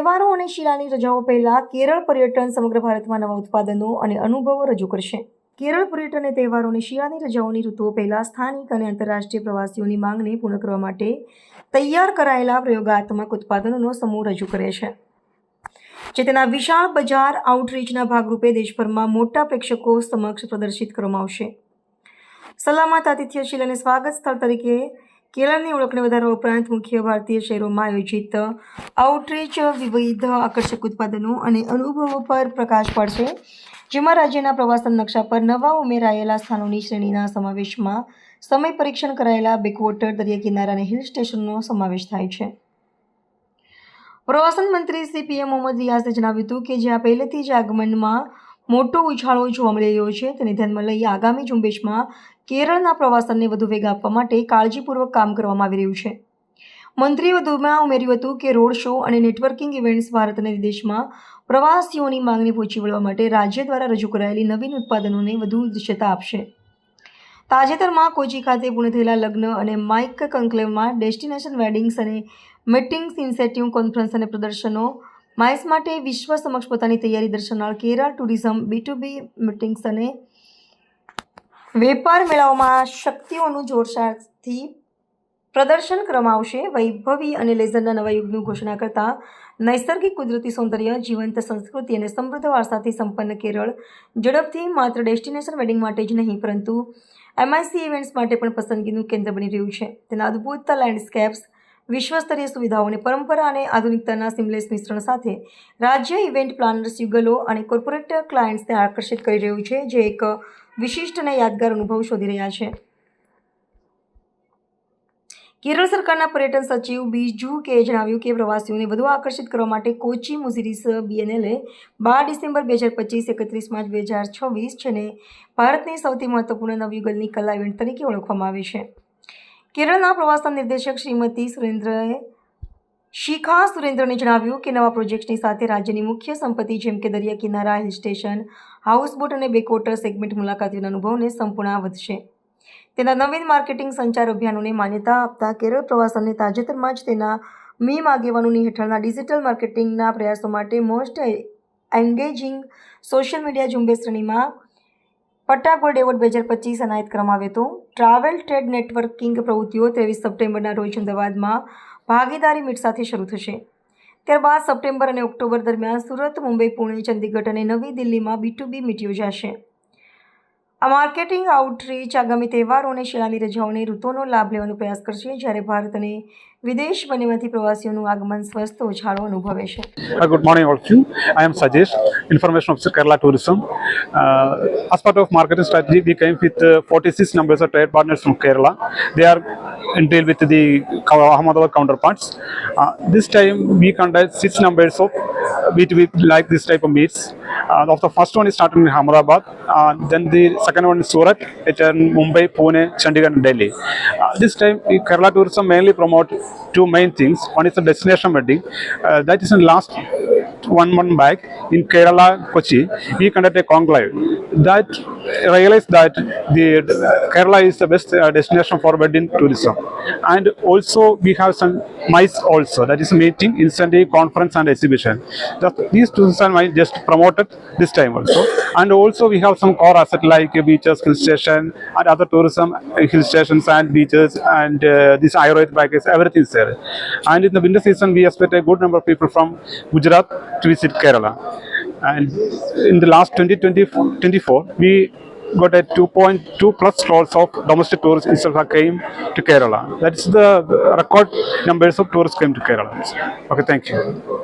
તહેવારો અને શિલાની રજાઓ પહેલા કેરળ પર્યટન સમગ્ર ભારતમાં નવા ઉત્પાદનો અને અનુભવો રજૂ કરશે. કેરળ પર્યટન અને તહેવારો અને શિયાળાની રજાઓની ઋતુઓ પહેલાં સ્થાનિક અને આંતરરાષ્ટ્રીય પ્રવાસીઓની માંગને પૂર્ણ કરવા માટે તૈયાર કરાયેલા પ્રયોગાત્મક ઉત્પાદનોનો સમૂહ રજૂ કરે છે. જે તેના વિશાળ બજાર આઉટરીચના ભાગરૂપે દેશભરમાં મોટા પ્રેક્ષકો સમક્ષ પ્રદર્શિત કરવામાં આવશે. સલામત, આતિથ્યશીલ અને સ્વાગત સ્થળ તરીકે કેરળની ઓળખને વધારવા ઉપરાંત મુખ્ય ભારતીય શહેરોમાં આયોજિત આઉટરીચ વિવિધ આકર્ષક ઉત્પાદનો અને અનુભવો પર પ્રકાશ પડશે. જેમાં રાજ્યના પ્રવાસન નકશા પર નવા ઉમેરાયેલા સ્થાનોની શ્રેણીના સમાવેશમાં સમય પરીક્ષણ કરાયેલા બેકવોટર દરિયા કિનારા અને હિલ સ્ટેશનનો સમાવેશ થાય છે. પ્રવાસન મંત્રી શ્રી પીએમ મોહમ્મદ રિયાઝે જણાવ્યું હતું કે જ્યાં પહેલેથી જ આગમનમાં મોટો ઉછાળો જોવા મળી રહ્યો છે, તેને ધ્યાનમાં લઈ આગામી ઝુંબેશમાં કેરળના પ્રવાસનને વધુ વેગ આપવા માટે કાળજીપૂર્વક કામ કરવામાં આવી રહ્યું છે. મંત્રીએ વધુમાં ઉમેર્યું હતું કે રોડ શો અને નેટવર્કિંગ ઇવેન્ટ્સ ભારત અને વિદેશમાં પ્રવાસીઓની માંગને પહોંચી વળવા માટે રાજ્ય દ્વારા રજૂ કરાયેલી નવીન ઉત્પાદનોને વધુ દૃશ્યતા આપશે. તાજેતરમાં કોચી ખાતે પૂર્ણ થયેલા લગ્ન અને માઇક કંક્લેવમાં ડેસ્ટિનેશન વેડિંગ્સ અને મીટિંગ્સ ઇન્સેટિવ કોન્ફરન્સ અને પ્રદર્શનો, માઇસ માટે વિશ્વ સમક્ષ પોતાની તૈયારી દર્શાવનાર Kerala tourism B to B meetings અને વેપાર મેળાઓમાં શક્તિઓનું જોરશારથી પ્રદર્શન કરવામાં વૈભવી અને લેઝરના નવા યુગની ઘોષણા કરતા નૈસર્ગિક કુદરતી સૌંદર્ય, જીવંત સંસ્કૃતિ અને સમૃદ્ધ વારસાથી સંપન્ન કેરળ ઝડપથી માત્ર ડેસ્ટિનેશન વેડિંગ માટે જ નહીં, પરંતુ એમઆઈસી ઇવેન્ટ્સ માટે પણ પસંદગીનું કેન્દ્ર બની રહ્યું છે. તેના અદ્ભુત લેન્ડસ્કેપ્સ વિશ્વસ્તરીય સુવિધાઓની પરંપરા અને આધુનિકતાના સિમલેસ મિશ્રણ સાથે રાજ્ય ઇવેન્ટ પ્લાનર્સ યુગલો અને કોર્પોરેટ ક્લાયન્ટ્સને આકર્ષિત કરી રહ્યું છે, જે એક વિશિષ્ટ અને યાદગાર અનુભવ શોધી રહ્યા છે. કેરળ સરકારના પર્યટન સચિવ બીજુ કે જણાવ્યું કે પ્રવાસીઓને વધુ આકર્ષિત કરવા માટે કોચી મુઝિરીસ બીએનએલએ બાર ડિસેમ્બર બે હજાર પચીસ એકત્રીસ માર્ચ બે હજાર છવ્વીસ છે ને ભારતની સૌથી મહત્વપૂર્ણ નવયુગલની કલા ઇવેન્ટ તરીકે ઓળખવામાં આવે છે. કેરળના પ્રવાસન નિર્દેશક શ્રીમતી સુરેન્દ્રએ શિખા સુરેન્દ્રને જણાવ્યું કે નવા પ્રોજેક્ટ્સની સાથે રાજ્યની મુખ્ય સંપત્તિ જેમ કે દરિયા કિનારા, હિલ સ્ટેશન હાઉસબોટ અને બેકવોટર સેગમેન્ટ મુલાકાતીઓના અનુભવને સંપૂર્ણ વધશે. તેના નવીન માર્કેટિંગ સંચાર અભિયાનોને માન્યતા આપતા કેરળ પ્રવાસનને તાજેતરમાં જ તેના મીમ આગેવાનોની હેઠળના ડિજિટલ માર્કેટિંગના પ્રયાસો માટે મોસ્ટ એન્ગેજિંગ સોશિયલ મીડિયા ઝુંબેશ શ્રેણીમાં પટ્ટા ગોલ્ડ એવોર્ડ બે હજાર પચીસ એનાયત કરવામાં આવ્યો હતો. ટ્રાવેલ ટ્રેડ નેટવર્કિંગ પ્રવૃત્તિઓ ત્રેવીસ સપ્ટેમ્બરના રોજ અમદાવાદમાં ભાગીદારી મીટ સાથે શરૂ થશે. ત્યારબાદ સપ્ટેમ્બર અને ઓક્ટોબર દરમિયાન સુરત, મુંબઈ, પુણે, ચંદીગઢ અને નવી દિલ્હીમાં બી ટુ બી મીટ યોજાશે. આ માર્કેટિંગ આઉટરીચ આગામી તહેવારો અને શિયાળાની રજાઓની ઋતુનો લાભ લેવાનો પ્રયાસ કરશે. જ્યારે ભારત અને વિદેશ બંનેમાંથી પ્રવાસીઓનું આગમન સ્વસ્થ ઉછાળો અનુભવે છે Uh, all of you. I am Sajesh, Information Officer, Kerala Tourism. Uh, as part of marketing strategy, we came with uh, 46 numbers of trade partners from Kerala. They are deal with the Ahmedabad counterparts. Uh, this time, we conduct six numbers of B2B like this type of meets. Uh, of the first one is starting in Ahmedabad, uh, then the second one is Surat, then Mumbai, Pune, Chandigarh, and Delhi. Uh, this time, Kerala Tourism mainly promote two main things. One is the destination wedding. Uh, that is in last one month back in Kerala, Kochi. We conducted a conclave. That realized that the Kerala is the best uh, destination for wedding tourism. And also we have some MICE also. That is meeting, incentive, conference, and exhibition. That, these two are my just promoted this time also. And also we have some core asset like beaches, hill station, and other tourism uh, hill stations and beaches and uh, this Ayurveda package, everything is there. And in the winter season, we expect a good number of people from Gujarat to visit Kerala. And in the last 2024, we got a 2.2 plus crores of domestic tourists itself came to Kerala. That's the record numbers of tourists came to Kerala. Okay, thank you.